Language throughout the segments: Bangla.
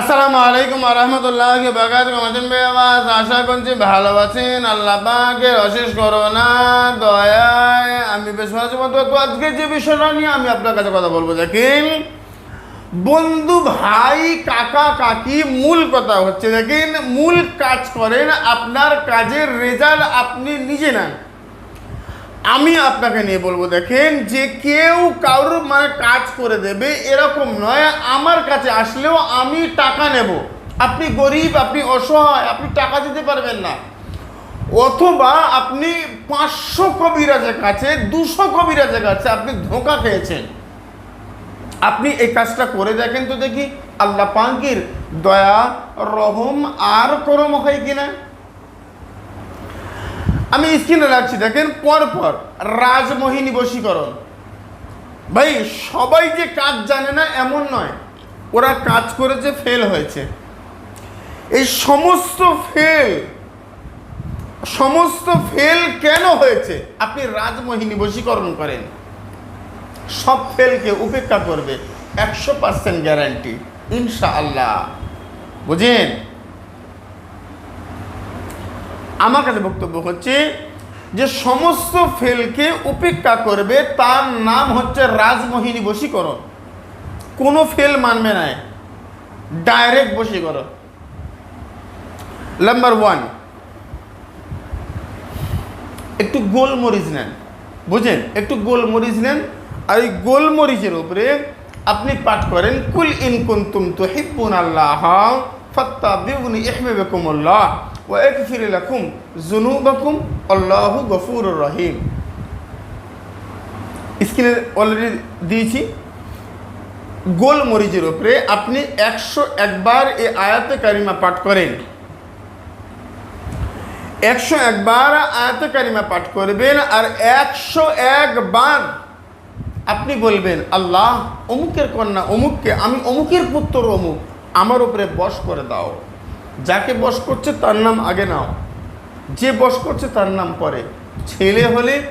আসসালামু আলাইকুম রহমতুল্লাহ বাগাত কমাতেন বেআবাস আশা করছি ভালো আছেন। আল্লাহ অশেষ করোনা দয়ায় আমি বেশ ভালো আছি। বন্ধু আজকে যে বিষয়টা নিয়ে আমি আপনার কাছে কথা বলব, দেখেন? বন্ধু ভাই, কাকা, কাকি, মূল কথা হচ্ছে, দেখেন, মূল কাজ করেন, আপনার কাজের রেজাল্ট আপনি নিজে নেন। আমি আপনাকে নিয়ে বলব, দেখেন যে কেউ কারোর মানে কাজ করে দেবে এরকম নয়। আমার কাছে আসলেও আমি টাকা নেব। আপনি গরিব, আপনি অসহায়, আপনি টাকা দিতে পারবেন না। অথবা আপনি পাঁচশো কবিরাজের কাছে, দুশো কবিরাজের কাছে আপনি ধোঁকা খেয়েছেন। আপনি এই কাজটা করে দেখেন তো দেখি, আল্লাহ পাঙ্কির দয়া, রহম আর করম হয় কিনা? আমি স্ক্রিনে রাখছি, দেখেন পর পর রাজমোহিনী বশীকরণ। ভাই, সবাই যে কাজ জানে না, এমন নয়। ওরা কাজ করেছে, ফেল হয়েছে। এই সমস্ত ফেল সমস্ত ফেল কেন হয়েছে? আপনি রাজমোহিনী বশীকরণ করেন। সব ফেলকে উপেক্ষা করবে, একশো পার্সেন্ট গ্যারান্টি ইনশা আল্লাহ বুঝেন? আমার কাছে বক্তব্য হচ্ছে যে সমস্ত ফেলকে উপেক্ষা করবে, তার নাম হচ্ছে রাজমোহিনী বশীকরণ। কোনো ফেল মানবে না ডাইরেক্ট বশীকরণ। নাম্বার ওয়ান একটু গোলমরিচ নেন। বুঝেন একটু গোলমরিচ নেন। আর এই গোলমরিচের উপরে আপনি পাঠ করেন, কুল ইন কুন্তুম তুহিব্বুন আল্লাহ ফাত্তাবিউনি ইহবিবকুমুল্লাহ। ওয়া ইয়াগফির লাকুম গফুরুর রহিম অলরেডি দিয়েছি। গোলমরিচের উপরে আপনি একশো একবার এই আয়াতে কারিমা পাঠ করেন। একশো একবার আয়াতে কারিমা পাঠ করবেন আর একশো একবার আপনি বলবেন, আল্লাহ, অমুকের কন্যা, অমুককে, আমি অমুকের পুত্র অমুক, আমার উপরে বস করে দাও। যাকে বস করছে তার নাম আগে নাও। যে বস করছে তার নাম পরে। ছেলে হলে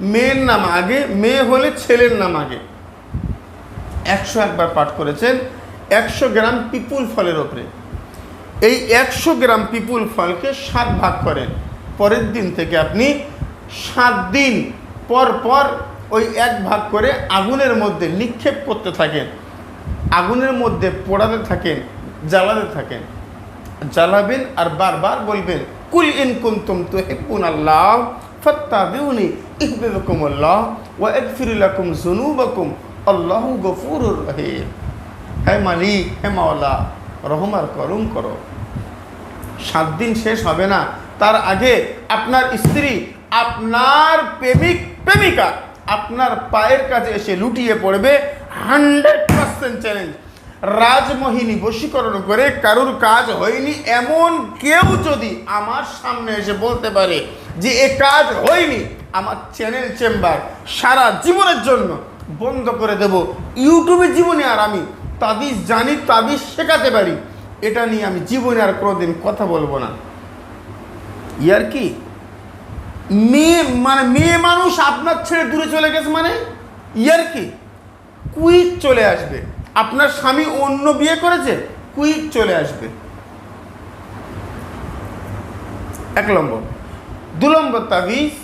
মেয়ের নাম আগে, মেয়ে হলে ছেলের নাম আগে। একশো একবার পাঠ করেছেন, একশো গ্রাম পিপুল ফলের ওপরে। এই একশো গ্রাম পিপুল ফলকে সাত ভাগ করেন। পরের দিন থেকে আপনি সাত দিন পর পর ওই এক ভাগ করে আগুনের মধ্যে নিক্ষেপ করতে থাকেন। আগুনের মধ্যে পোড়াতে থাকেন, জ্বালাতে থাকেন। জ্বালাবেন আর বারবার বলবেন, কুল ইন কুন্তুম তো হেপুন আল্লাহ, ফত্তাবিউনি ইহবিবকুম আল্লাহ ওয়া ইয়াগফির লাকুম যুনুবাকুম, আল্লাহু গফুরুর রহিম। হে মালিক, হে মাওলা, রহম আর করম করো। সাত দিন শেষ হবে না, তার আগে আপনার স্ত্রী, আপনার প্রেমিক, প্রেমিকা, আপনার পায়ের কাছে এসে লুটিয়ে পড়বে, হান্ড্রেড পার্সেন্ট চ্যালেঞ্জ। রাজমোহিনী বশীকরণ করে কারুর কাজ হয়নি, এমন কেউ যদি আমার সামনে এসে বলতে পারে যে এ কাজ হয়নি, আমার চ্যানেল চেম্বার সারা জীবনের জন্য বন্ধ করে দেব। ইউটিউবে জীবনে আর আমি তাবিজ জানি, তাবিজ শেখাতে পারি, এটা নিয়ে আমি জীবনে আর কোনোদিন কথা বলব না। ইয়ার কি? মেয়ে মানে মেয়ে মানুষ আপনার ছেড়ে দূরে চলে গেছে মানে? ইয়ার কি? কুইক চলে আসবে। আপনার স্বামী অন্য বিয়ে করেছে, কুইক চলে আসবে। এক নম্বর। দু নম্বর তাবিজ,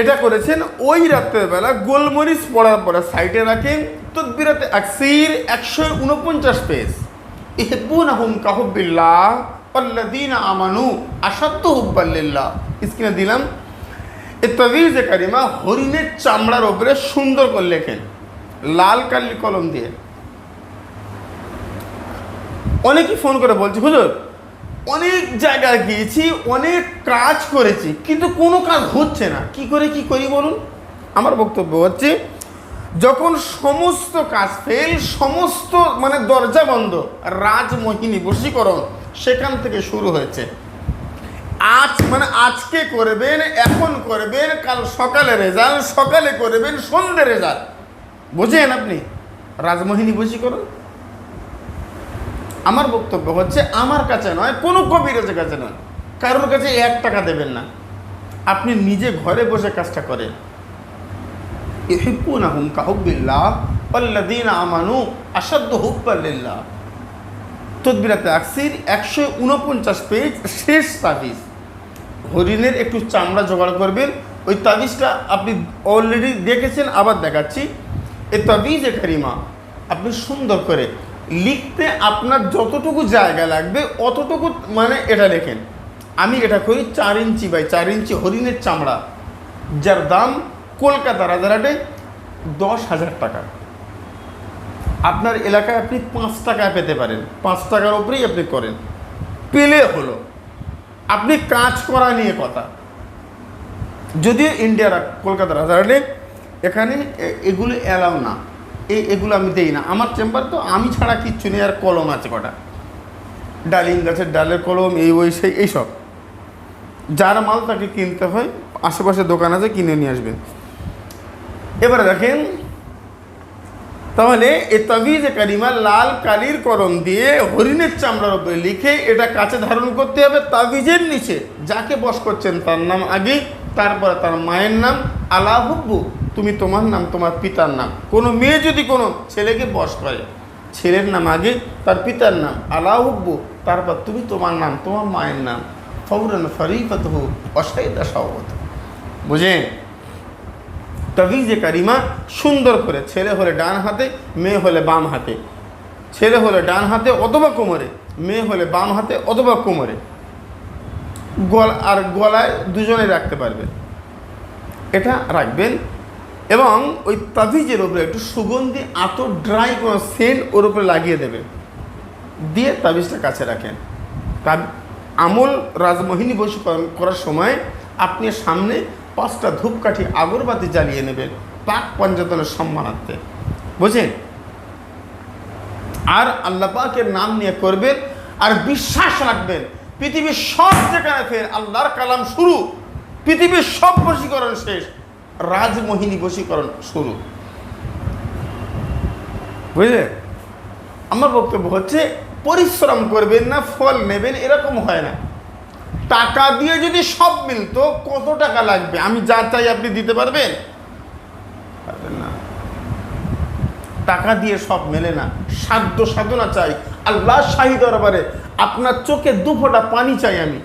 এটা করেছেন ওই রাত্রের বেলা গোলমরিচ পড়ার পরে সাইডে রাখেন, তদবিরাতে আকসির একশো উনপঞ্চাশ পেজ। ইহেবুন আহুম কাহুবিল্লাহ আল্লাদিন আমানু আসাদ্দ হুব্বাল্লিল্লাহ স্ক্রিনে দিলাম। এ তবিজ কারিমা হরিণের চামড়ার ওপরে সুন্দর করে লেখেন। লাল কালি কলম দিয়ে। অনেকেই ফোন করে বলছে, হুজুর, অনেক জায়গায় গিয়েছি, অনেক কাজ করেছি, কিন্তু কোনো কাজ হচ্ছে না। কি করে কি করি বলুন? আমার বক্তব্য হচ্ছে, যখন সমস্ত কাজ ফেল সমস্ত মানে দরজা বন্ধ, রাজমোহিনী বশীকরণ সেখান থেকে শুরু হয়েছে। আজ মানে আজকে করবেন, এখন করবেন, কাল সকালে রেজাল্ট সকালে করবেন, সন্ধ্যে রেজাল্ট বুঝেন আপনি? রাজমোহিনী বশীকরণ? আমার বক্তব্য হচ্ছে, আমার কাছে নয়, কোনো কবিরাজের কাছে নয়। কারোর কাছে এক টাকা দেবেন না। আপনি নিজে ঘরে বসে কাজটা করেন। ইহিব্বুনাহুম কাহুব্বিল্লাহ ওয়াল্লাযীনা আমানু আশাদ্দু হুব্বান লিল্লাহ। তদবিরাতে আকসির একশো উনপঞ্চাশ পেজ শেষ তাবিজ। হরিণের একটু চামড়া জোগাড় করবেন। ওই তাবিজটা আপনি অলরেডি দেখেছেন, আবার দেখাচ্ছি। এই তাবিজে কারিমা। আপনি সুন্দর করে লিখতে আপনার যতটুকু জায়গা লাগবে, অতটুকু মানে এটা লেখেন। আমি এটা করি চার ইঞ্চি বাই চার ইঞ্চি হরিণের চামড়া, যার দাম কলকাতা রাজারহাটে দশ হাজার টাকা। আপনার এলাকায় আপনি পাঁচ টাকায় পেতে পারেন, পাঁচ টাকার উপরেই আপনি করেন। পেলে হলো। আপনি কাজ করা নিয়ে কথা। যদিও ইন্ডিয়ার কলকাতা রাজারহাটে এখানে এগুলো অ্যালাউ না। এই এগুলো আমি দেই না। আমার চেম্বার তো আমি ছাড়া কিচ্ছু নেই, আর কলম আছে কটা। ডালিম গাছের ডালের কলম, এই, ওই, সেই, এইসব। যার মাল তাকে কিনতে হয়, আশেপাশে দোকান আছে, কিনে নিয়ে আসবেন এবারে দেখেন, তাহলে এ তাবিজে কারিমা লাল কালির করম দিয়ে হরিণের চামড়ার উপরে লিখে এটা কাছে ধারণ করতে হবে তাবিজের নিচে। যাকে বস করছেন তার নাম আগে তারপরে তার মায়ের নাম আলা হুব্বু। তুমি তোমার নাম, তোমার পিতার নাম। কোনো মেয়ে যদি কোনো ছেলেকে বস করে, ছেলের নাম আগে, তার পিতার নাম আলা হুব্বু, তারপর তুমি তোমার নাম, তোমার মায়ের নাম ফৌরান ফরিফত হু অসাইদা সহবত বুঝেন? তাবিজে কারিমা সুন্দর করে, ছেলে হলে ডান হাতে, মেয়ে হলে বাম হাতে। ছেলে হলে ডান হাতে অথবা কোমরে, মেয়ে হলে বাম হাতে অথবা কোমরে। গল আর গলায় দুজনে রাখতে পারবেন এটা রাখবেন এবং ওই তাবিজের উপরে একটু সুগন্ধি আত ড্রাই কোনো সেন্ট ওর উপরে লাগিয়ে দেবেন। দিয়ে তাবিজটা কাছে রাখেন। তার আমল রাজমোহিনী বশীকরণ করার সময় আপনি সামনে পাঁচটা ধূপকাঠি আগরবাতি জ্বালিয়ে নেবেন পাক পঞ্চাতনের সম্মানার্থে। বুঝেন আর আল্লাহ পাকের নাম নিয়ে করবেন আর বিশ্বাস রাখবেন পৃথিবীর সব যেখানে ফের আল্লাহর কালাম শুরু। পৃথিবীর সব বশীকরণ শেষ। রাজমোহিনী বশীকরণ শুরু। বুঝলে? আমার বক্তব্য হচ্ছে, পরিশ্রম করবেন না, ফল নেবেন এরকম হয় না। টাকা দিয়ে যদি সব মিলতো, কত টাকা লাগবে? আমি যা চাই আপনি দিতে পারবেন? পারবেন না। টাকা দিয়ে সব মেলে না। সাধ্য সাধনা চাই। আল্লাহ শাহী দরবারে আপনার চোখে দু ফোঁটা পানি চাই আমি।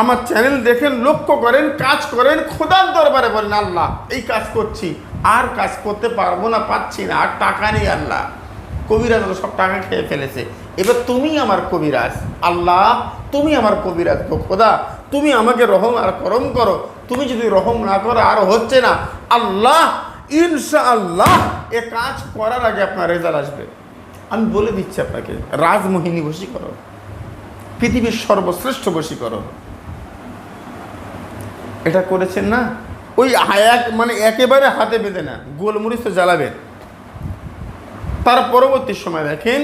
আমার চ্যানেল দেখেন, লক্ষ্য করেন, কাজ করেন, খোদার দরবারে বলেন, আল্লাহ, এই কাজ করছি। আর কাজ করতে পারব না, পাচ্ছি না, আর টাকা নেই আল্লাহ। কবিরাজ সব টাকা খেয়ে ফেলেছে। এবার তুমি আমার কবিরাজ। আল্লাহ, তুমি আমার কবিরাজ গো খোদা। তুমি আমাকে রহম আর করম করো। তুমি যদি রহম না করো, আর হচ্ছে না। আল্লাহ ইনশা আল্লাহ এ কাজ করার আগে আপনার রেজাল্ট আসবে। আমি বলে দিচ্ছি আপনাকে, রাজমোহিনী বশীকরণ, পৃথিবীর সর্বশ্রেষ্ঠ বশীকরণ। এটা করেছেন না? ওই এক মানে একেবারে হাতে বেঁধে না, গোলমরিচ তো জ্বালাবেন। তার পরবর্তী সময় দেখেন,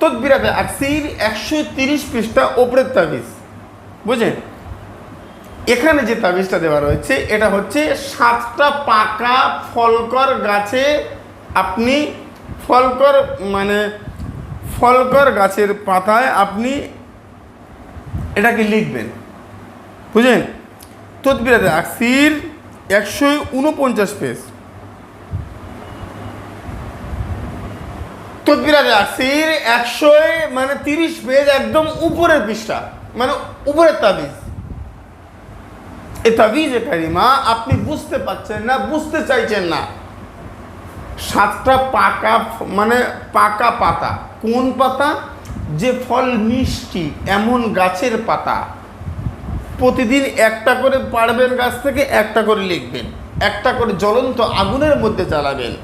তদবিরাতে আকসির একশো তিরিশ পৃষ্ঠা ওপরের তাবিজ। বুঝেন এখানে যে তাবিজটা দেওয়া রয়েছে, এটা হচ্ছে সাতটা পাকা ফলকর গাছে আপনি ফলকর মানে ফলকর গাছের পাতায় আপনি এটাকে লিখবেন। বুঝলেন? তদবিরাতে আকসির একশো উনপঞ্চাশ পেজ। তদবিরাতে আকসির একশো মানে তিরিশ পেজ একদম উপরের পৃষ্ঠা মানে উপরের তাবিজ। এ তাবিজ তাবিজে কারিমা আপনি বুঝতে পারছেন না, বুঝতে চাইছেন না। সাতটা পাকা মানে পাকা পাতা। কোন পাতা? যে ফল মিষ্টি, এমন গাছের পাতা। প্রতিদিন একটা করে পারবেন গাছ থেকে, একটা করে লিখবেন। একটা করে জ্বলন্ত আগুনের মধ্যে জ্বালাবেন।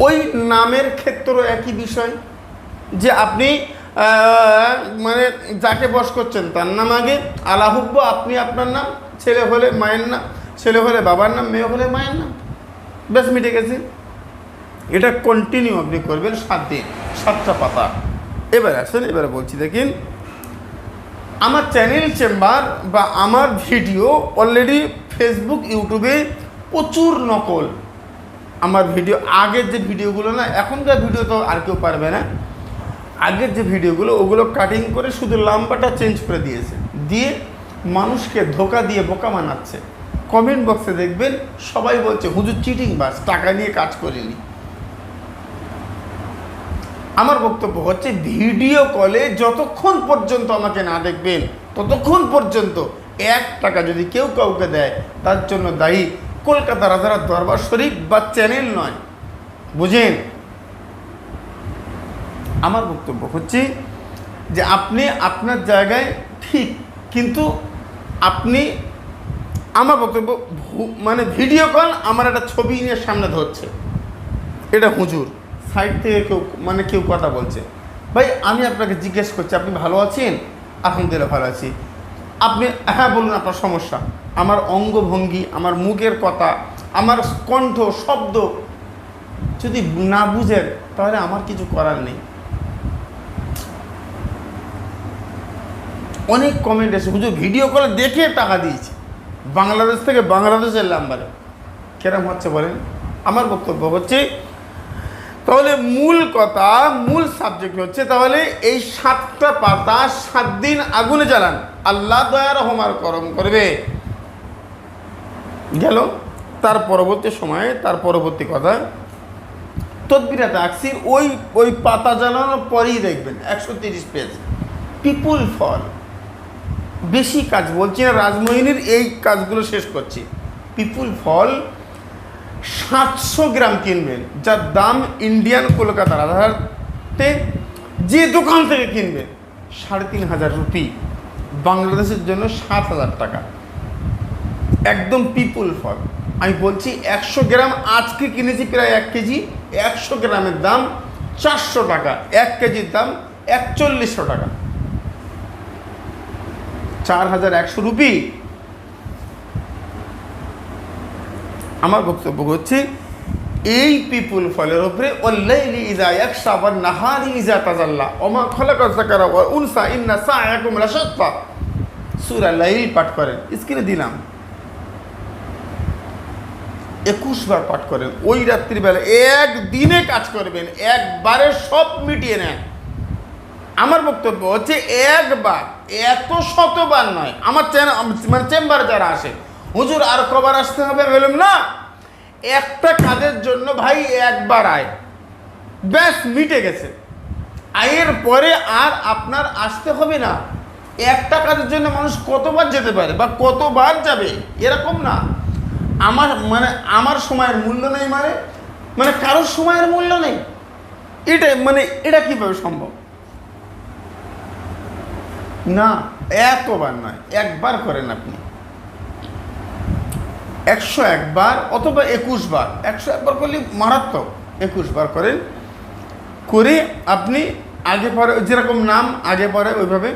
ওই নামের ক্ষেত্রেও একই বিষয়, যে আপনি মানে যাকে বস করছেন, তার নাম আগে। আলাহুব্ব আপনি আপনার নাম, ছেলে হলে মায়ের নাম, ছেলে হলে বাবার নাম, মেয়ে হলে মায়ের নাম। বেশ, মিটে গেছে। এটা কন্টিনিউ আপনি করবেন সাত দিন, সাতটা পাতা। এবার আসেন, এবারে বলছি, দেখেন, আমার চ্যানেল চেম্বার বা আমার ভিডিও অলরেডি ফেসবুক ইউটিউবে প্রচুর নকল। আমার ভিডিও আগের যে ভিডিওগুলো না, এখনকার ভিডিও তো আর কেউ পারবে না। আগের যে ভিডিওগুলো ওগুলো কাটিং করে শুধু লাম্বাটা চেঞ্জ করে দিয়েছে। দিয়ে মানুষকে ধোকা দিয়ে বোকা বানাচ্ছে। কমেন্ট বক্সে দেখবেন, সবাই বলছে, হুজুর চিটিং বাস, টাকা নিয়ে কাজ করিনি। আমার বক্তব্য হচ্ছে, ভিডিও কলে যতক্ষণ পর্যন্ত আমাকে না দেখবেন, ততক্ষণ পর্যন্ত এক টাকা যদি কেউ কাউকে দেয়, তার জন্য দায়ী কলকাতা রাজারা দরবার শরীফ বা চ্যানেল নয়। বুঝেন? আমার বক্তব্য হচ্ছে যে, আপনি আপনার জায়গায় ঠিক, কিন্তু আপনি আমার বক্তব্য মানে ভিডিও কল আমার একটা ছবি নিয়ে সামনে ধরছে। এটা হুজুর। সাইড থেকে কেউ মানে কেউ কথা বলছে। ভাই, আমি আপনাকে জিজ্ঞেস করছি, আপনি ভালো আছেন? আলহামদুলিল্লাহ ভালো আছি। আপনি হ্যাঁ বলুন আপনার সমস্যা। আমার অঙ্গভঙ্গি, আমার মুখের কথা, আমার কণ্ঠ, শব্দ যদি না বুঝেন, তাহলে আমার কিছু করার নেই। অনেক কমেন্ট এসে, হুজুর ভিডিও কলে দেখে টাকা দিয়েছি। বাংলাদেশ থেকে বাংলাদেশের নাম্বারে। কেরম হচ্ছে বলেন? আমার বক্তব্য হচ্ছে, তাহলে মূল কথা, মূল সাবজেক্ট হচ্ছে, তাহলে এই সাতটা পাতা সাত দিন আগুনে জ্বালান। আল্লাহ দয়া রহমার করম করবে। গেল। তার পরবর্তী সময়ে, তার পরবর্তী কথা, তদবিরাতে আকসির ওই ওই পাতা জ্বালানোর পরেই দেখবেন, একশো তিরিশ পেজ পিপুল ফল বেশি কাজ, বলছি না রাজমোহিনীর এই কাজগুলো শেষ করছি। পিপুল ফল, সাতশো গ্রাম কিনবেন, যার দাম ইন্ডিয়ান কলকাতার আধারতে যে দোকান থেকে কিনবেন, সাড়ে তিন হাজার রুপি, বাংলাদেশের জন্য সাত হাজার টাকা। একদম পিপুল ফল। আমি বলছি একশো গ্রাম, আজকে কিনেছি প্রায় এক কেজি, একশো গ্রামের দাম চারশো টাকা, এক কেজির দাম একচল্লিশশো টাকা। চার হাজার একশো রুপি। আমার বক্তব্য হচ্ছে, এই পিপুল ফলের ওল্লাইলি ইজা তাজাল্লা লাইল পাঠ করেন, স্ক্রিনে দিলাম। একুশ বার পাঠ করেন, ওই রাত্রিবেলা একদিনে কাজ করবেন, একবারে সব মিটিয়ে নেন। আমার বক্তব্য হচ্ছে একবার, এত শতবার নয়। আমার মানে চেম্বারে যারা আসে, হুজুর আর কবার আসতে হবে বললাম, না, একটা কাজের জন্য ভাই একবার আয়। ব্যাস, মিটে গেছে। আয়ের পরে আর আপনার আসতে হবে না। একটা কাজের জন্য মানুষ কতবার যেতে পারে বা কতবার যাবে, এরকম না। আমার মানে আমার সময়ের মূল্য নেই মানে মানে কারোর সময়ের মূল্য নেই। এটা মানে এটা কীভাবে সম্ভব? না, এতবার নয়, একবার করেন আপনি। একশো একবার অথবা একুশ বার, একশো একবার করলে মারাত্মক, একুশ বার করেন। করে আপনি আগে পরে যেরকম নাম, আগে পরে ওইভাবে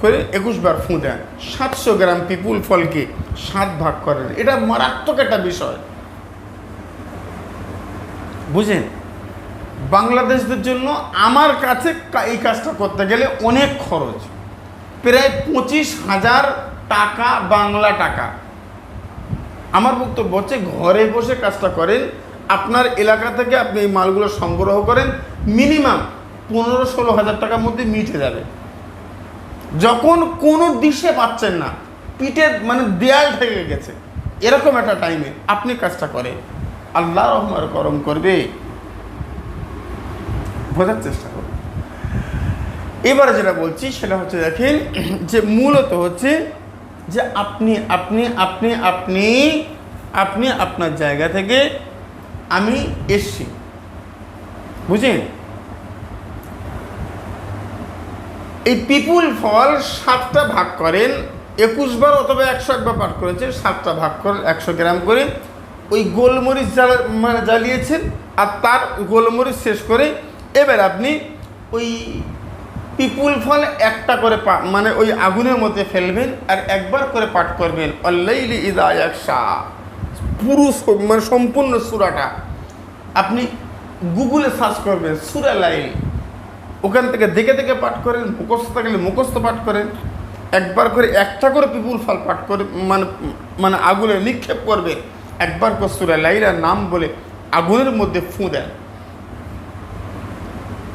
করে একুশ বার ফুঁ দেন। সাতশো গ্রাম পিপুল ফলকে সাত ভাগ করেন। এটা মারাত্মক একটা বিষয়। বুঝেন? বাংলাদেশদের জন্য আমার কাছে এই কাজটা করতে গেলে অনেক খরচ। প্রায় পঁচিশ হাজার টাকা, বাংলা টাকা। আমার বক্তব্য হচ্ছে, ঘরে বসে কাজটা করেন, আপনার এলাকা থেকে আপনি এই মালগুলো সংগ্রহ করেন, মিনিমাম পনেরো ষোলো হাজার টাকার মধ্যে মিটে যাবে। যখন কোনো দিশে পাচ্ছেন না, পিঠে মানে দেয়াল ঠেকে গেছে, এরকম একটা টাইমে আপনি কাজটা করেন। আল্লাহ রহমার করম করবে। বোঝার চেষ্টা এবারে যেটা বলছি সেটা হচ্ছে দেখেন যে মূলত হচ্ছে যে আপনি আপনি আপনি আপনি আপনি আপনার জায়গা থেকে আমি এসছি। বুঝেন এই পিপুল ফল সাতটা ভাগ করেন, একুশ বার অথবা একশো একবার পাঠ করেছে সাতটা ভাগ করেন, একশো গ্রাম করে ওই গোলমরিচ জ্বালা মানে জ্বালিয়েছেন আর তার গোলমরিচ শেষ করে এবার আপনি ওই পিপুল ফল একটা করে মানে ওই আগুনের মধ্যে ফেলবেন আর একবার করে পাঠ করবেন। অল্লাইলি ইদা একশা পুরো মানে সম্পূর্ণ সুরাটা। আপনি গুগলে সার্চ করবেন, সুরা লাইল। ওখান থেকে দেখে দেখে পাঠ করেন, মুখস্থ থাকলে মুখস্থ পাঠ করেন। একবার করে একটা করে পিপুল ফল পাঠ করে মানে মানে আগুনে নিক্ষেপ করবে একবার করে সুরা লাইলার নাম বলে আগুনের মধ্যে ফুঁ দেন।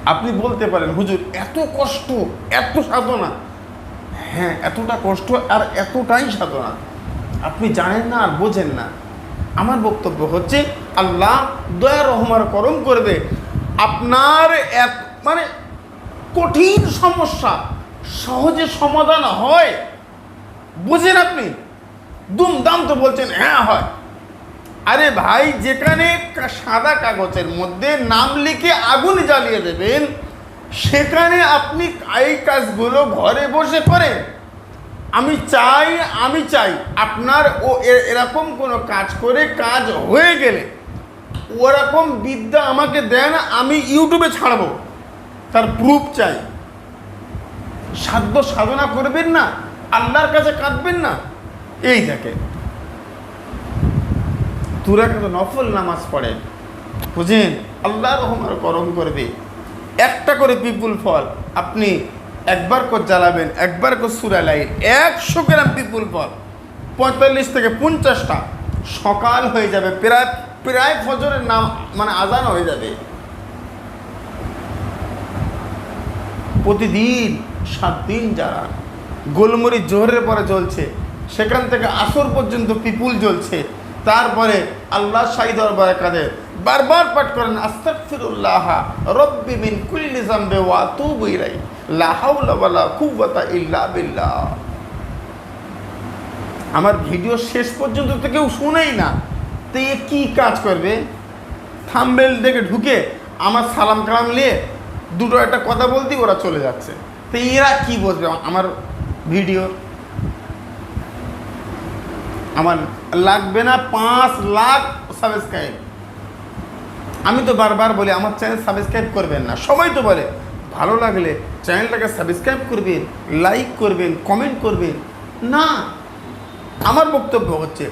আপনি বলতে পারেন, হুজুর, এত কষ্ট, এত সাধনা। হ্যাঁ এতটা কষ্ট আর এতটাই সাধনা। আপনি জানেন না আর বোঝেন না। আমার বক্তব্য হচ্ছে, আল্লাহ দয়া রহমার করম করবে আপনার এক মানে কঠিন সমস্যা সহজে সমাধান হয়। বুঝেন আপনি? দুমদাম তো বলছেন হ্যাঁ হয়। আরে ভাই, যেখানে সাদা কাগজের মধ্যে নাম লিখে আগুন জ্বালিয়ে দেবেন, সেখানে আপনি এই কাজগুলো ঘরে বসে করেন। আমি চাই আমি চাই আপনার ও এরকম কোনো কাজ করে কাজ হয়ে গেলে, ওরকম বিদ্যা আমাকে দেন, আমি ইউটিউবে ছাড়বো। তার প্রুফ চাই। সাধ্য সাধনা করবেন না, আল্লাহর কাছে কাঁদবেন না। এই দেখে তুরা কিন্তু নফল নামাজ পড়েন বুঝেন? আল্লাহ রহমার করম করবে। একটা করে পিপুল ফল আপনি একবার কর জ্বালাবেন, একবার করে সুরা লাইন একশো গ্রাম পিপুল ফল, পঁয়তাল্লিশ থেকে পঞ্চাশটা। সকাল হয়ে যাবে, প্রায় প্রায় ফজরের নাম মানে আজান হয়ে যাবে। প্রতিদিন সাত দিন যারা গোলমরিচ জোহরের পরে জ্বলছে, সেখান থেকে আসর পর্যন্ত পিপুল জ্বলছে। তারপরে আল্লাহ শাহী দরবারে বারবার পাঠ করেন, আস্তাগফিরুল্লাহ, রব্বি মিন কুল্লি জামবে ওয়া আতুবু ইলাইহি, লা হাওলা ওয়ালা কুওয়াতা ইল্লা বিল্লাহ। আমার ভিডিও শেষ পর্যন্ত তো কেউ শুনেই না। তো এ কী কাজ করবে? থাম্বেল দেখে ঢুকে আমার সালাম কালাম নিয়ে দুটো একটা কথা বলতেই ওরা চলে যাচ্ছে। তো এরা কি বসবে আমার ভিডিও আমার লাগবে না পাঁচ লাখ সাবস্ক্রাইব আমি তো বারবার বলি, আমার চ্যানেল সাবস্ক্রাইব করবেন না। সবাই তো বলে, ভালো লাগলে চ্যানেলটাকে সাবস্ক্রাইব করবেন লাইক করবেন কমেন্ট করবেন। না, আমার বক্তব্য হচ্ছে,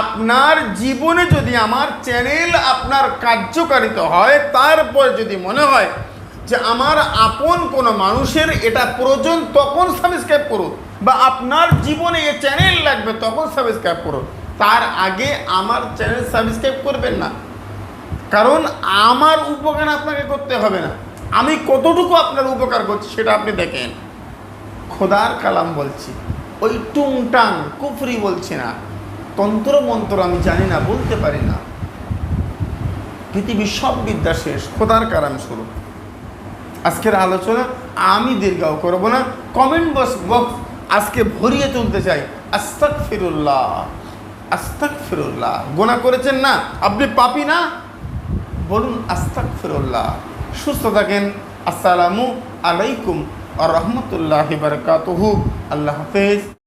আপনার জীবনে যদি আমার চ্যানেল আপনার কার্যকারিত হয়, তারপর যদি মনে হয় যে আমার আপন কোনো মানুষের এটা প্রয়োজন, তখন সাবস্ক্রাইব করুন। বা আপনার জীবনে এ চ্যানেল লাগবে, তখন সাবস্ক্রাইব করুন। তার আগে আমার চ্যানেল সাবস্ক্রাইব করবেন না। কারণ আমার উপকার আপনাকে করতে হবে না। আমি কতটুকু আপনার উপকার করছি সেটা আপনি দেখেন। খোদার কালাম বলছি। ওই টুংটাং, কুফরি বলছি না। তন্ত্র মন্ত্র আমি জানি না, বলতে পারি না। পৃথিবীর সব বিদ্যা শেষ। খোদার কালাম শুরু আজকের আলোচনা আমি দীর্ঘাও করব না। কমেন্ট বক্স বক্স আজকে ভরিয়ে চলতে চাই। আস্তাক ফিরুল্লাহ আস্তাক ফিরুল্লাহ গোনা করেছেন না? আপনি পাপি না? বলুন আস্তাক ফিরুল্লাহ সুস্থ থাকেন। আসসালামু আলাইকুম আর রহমতুল্লাহ বারকাতহু। আল্লাহ হাফেজ।